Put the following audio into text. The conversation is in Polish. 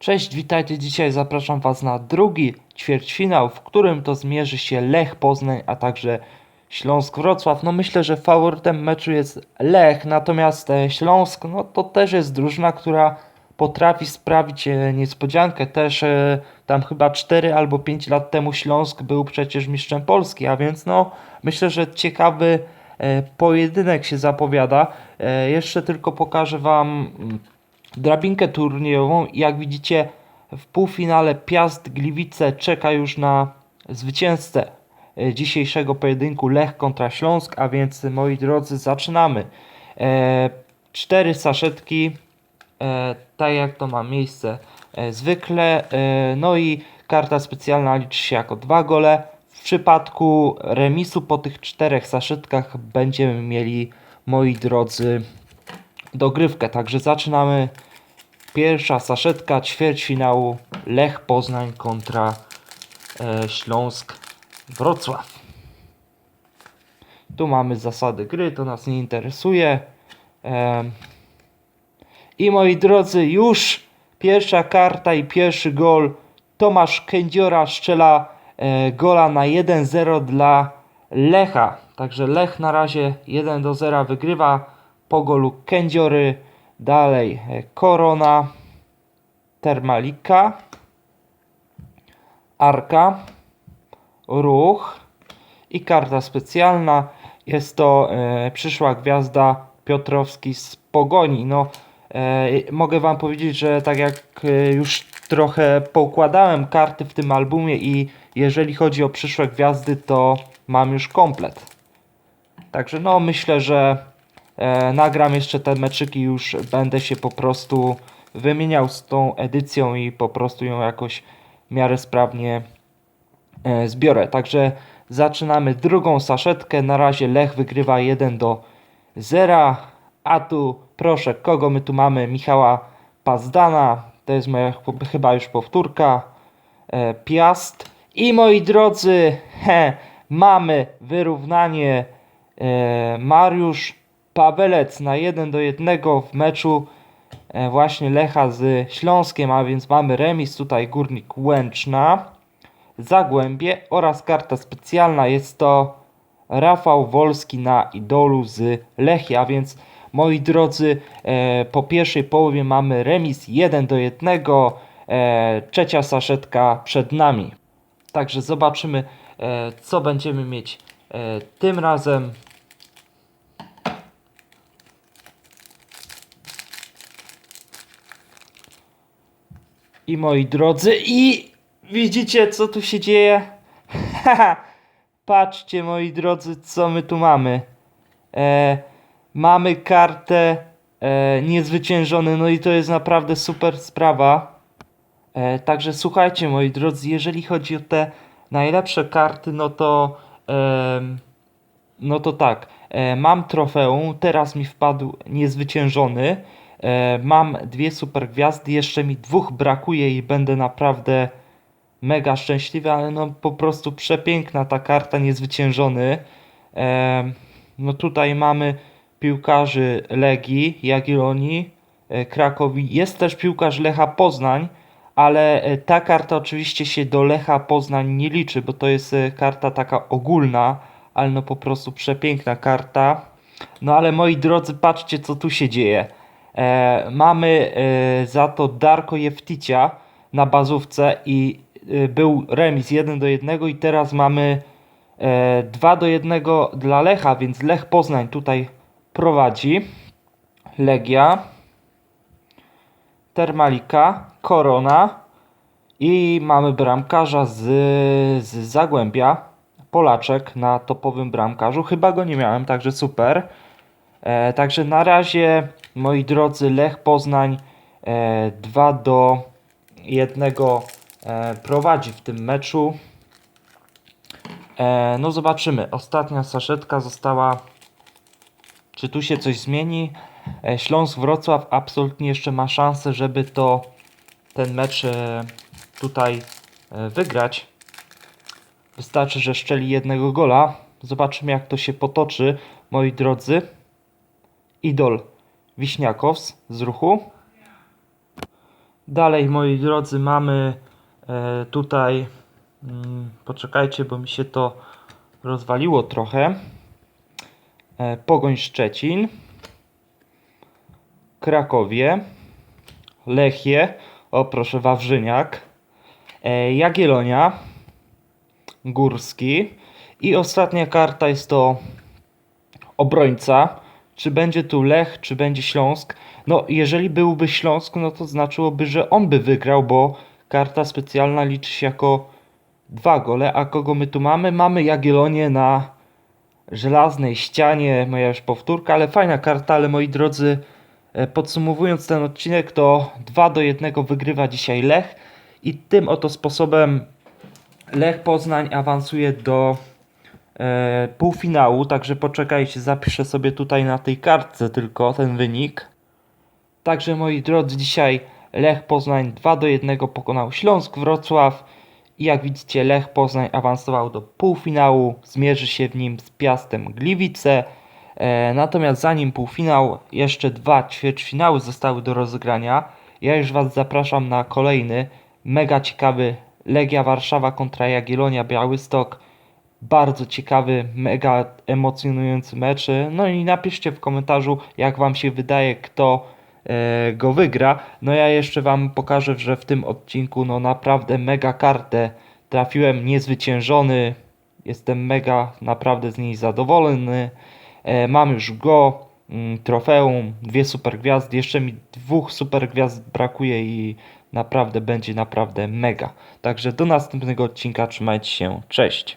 Cześć, witajcie. Dzisiaj zapraszam Was na drugi ćwierćfinał, w którym to zmierzy się Lech Poznań, a także Śląsk Wrocław. No myślę, że faworytem meczu jest Lech, natomiast e, Śląsk, no to też jest drużyna, która potrafi sprawić e, niespodziankę. Też e, tam chyba 4 albo 5 lat temu Śląsk był przecież mistrzem Polski, a więc no myślę, że ciekawy pojedynek się zapowiada. Jeszcze tylko pokażę Wam mm, drabinkę turniejową. Jak widzicie, w półfinale Piast Gliwice czeka już na zwycięzcę e, dzisiejszego pojedynku Lech kontra Śląsk, a więc moi drodzy, zaczynamy. E, cztery saszetki, e, tak jak to ma miejsce e, zwykle. E, no i karta specjalna liczy się jako dwa gole. W przypadku remisu po tych czterech saszetkach będziemy mieli, moi drodzy, dogrywkę. Także zaczynamy. Pierwsza saszetka ćwierćfinału Lech Poznań kontra e, Śląsk Wrocław. Tu mamy zasady gry, to nas nie interesuje. Em, I moi drodzy, już pierwsza karta i pierwszy gol. Tomasz Kędziora strzela e, gola na 1-0 dla Lecha. Także Lech na razie 1 do 0 wygrywa po golu Kędziory. Dalej e, Korona, Termalika, Arka, Ruch i karta specjalna. Jest to e, przyszła gwiazda Piotrowski z Pogoni. No, e, mogę Wam powiedzieć, że tak jak już trochę poukładałem karty w tym albumie i jeżeli chodzi o przyszłe gwiazdy, to mam już komplet. Także no myślę, że nagram jeszcze te meczyki, już będę się po prostu wymieniał z tą edycją i po prostu ją jakoś w miarę sprawnie e, zbiorę. Także zaczynamy drugą saszetkę. Na razie Lech wygrywa 1 do 0. A tu proszę, kogo my tu mamy? Michała Pazdana. To jest moja ch- chyba już powtórka. E, Piast. I moi drodzy, he, mamy wyrównanie e, Mariusz Pawelec na 1 do 1 w meczu e, właśnie Lecha z Śląskiem, a więc mamy remis tutaj Górnik Łęczna, Zagłębie oraz karta specjalna jest to Rafał Wolski na idolu z Lechii, a więc moi drodzy, e, po pierwszej połowie mamy remis 1 do 1, e, trzecia saszetka przed nami. Także zobaczymy, co będziemy mieć tym razem. I moi drodzy, i widzicie, co tu się dzieje? Haha, Patrzcie, moi drodzy, co my tu mamy. E, mamy kartę e, niezwyciężony, no i to jest naprawdę super sprawa. E, także słuchajcie, moi drodzy, jeżeli chodzi o te najlepsze karty, no to em, no to tak, e, mam trofeum, teraz mi wpadł niezwyciężony. E, mam dwie super gwiazdy, jeszcze mi dwóch brakuje i będę naprawdę mega szczęśliwy, ale no po prostu przepiękna ta karta niezwyciężony. E, no tutaj mamy piłkarzy Legii, Jagiellonii, e, Krakowi. Jest też piłkarz Lecha Poznań, ale ta karta oczywiście się do Lecha Poznań nie liczy, bo to jest karta taka ogólna, ale no po prostu przepiękna karta. No ale moi drodzy, patrzcie co tu się dzieje. E, mamy e, za to Darko Jefticia na bazówce i e, był remis 1 do 1 i teraz mamy e, 2 do 1 dla Lecha, więc Lech Poznań tutaj prowadzi. Legia. Termalika, Korona i mamy bramkarza z, z Zagłębia, Polaczek na topowym bramkarzu. Chyba go nie miałem, także super. E, także na razie, moi drodzy, Lech Poznań e, 2 do 1 e, prowadzi w tym meczu. E, no zobaczymy. Ostatnia saszetka została czy tu się coś zmieni? E, Śląsk Wrocław absolutnie jeszcze ma szansę, żeby to ten mecz e, tutaj e, wygrać. Wystarczy, że szczeli jednego gola. Zobaczymy jak to się potoczy, moi drodzy. Idol Wiśniakows z ruchu. Dalej, moi drodzy, mamy e, tutaj. Mm, poczekajcie, bo mi się to rozwaliło trochę. E, Pogoń Szczecin, Krakowie, Lechie, o proszę, Wawrzyniak, e, Jagiellonia, Górski i ostatnia karta jest to obrońca. Czy będzie tu Lech, czy będzie Śląsk? No, jeżeli byłby Śląsk, no to znaczyłoby, że on by wygrał, bo karta specjalna liczy się jako dwa gole. A kogo my tu mamy? Mamy Jagiellonię na żelaznej ścianie. Moja już powtórka, ale fajna karta, ale moi drodzy, e, podsumowując ten odcinek, to 2 do 1 wygrywa dzisiaj Lech i tym oto sposobem Lech Poznań awansuje do półfinału, także poczekajcie, zapiszę sobie tutaj na tej kartce tylko ten wynik. Także moi drodzy, dzisiaj Lech Poznań 2 do 1 pokonał Śląsk Wrocław i jak widzicie Lech Poznań awansował do półfinału, zmierzy się w nim z Piastem Gliwice. E, natomiast zanim półfinał, jeszcze dwa ćwierćfinały zostały do rozegrania. Ja już Was zapraszam na kolejny, mega ciekawy Legia Warszawa kontra Jagiellonia Białystok. Bardzo ciekawy, mega emocjonujący mecz. No i napiszcie w komentarzu, jak Wam się wydaje, kto e, go wygra. No ja jeszcze Wam pokażę, że w tym odcinku no naprawdę mega kartę trafiłem, niezwyciężony. Jestem mega naprawdę z niej zadowolony. E, mam już go, mm, trofeum, dwie super gwiazdy. Jeszcze mi dwóch super gwiazd brakuje i naprawdę będzie naprawdę mega. Także do następnego odcinka, trzymajcie się, cześć.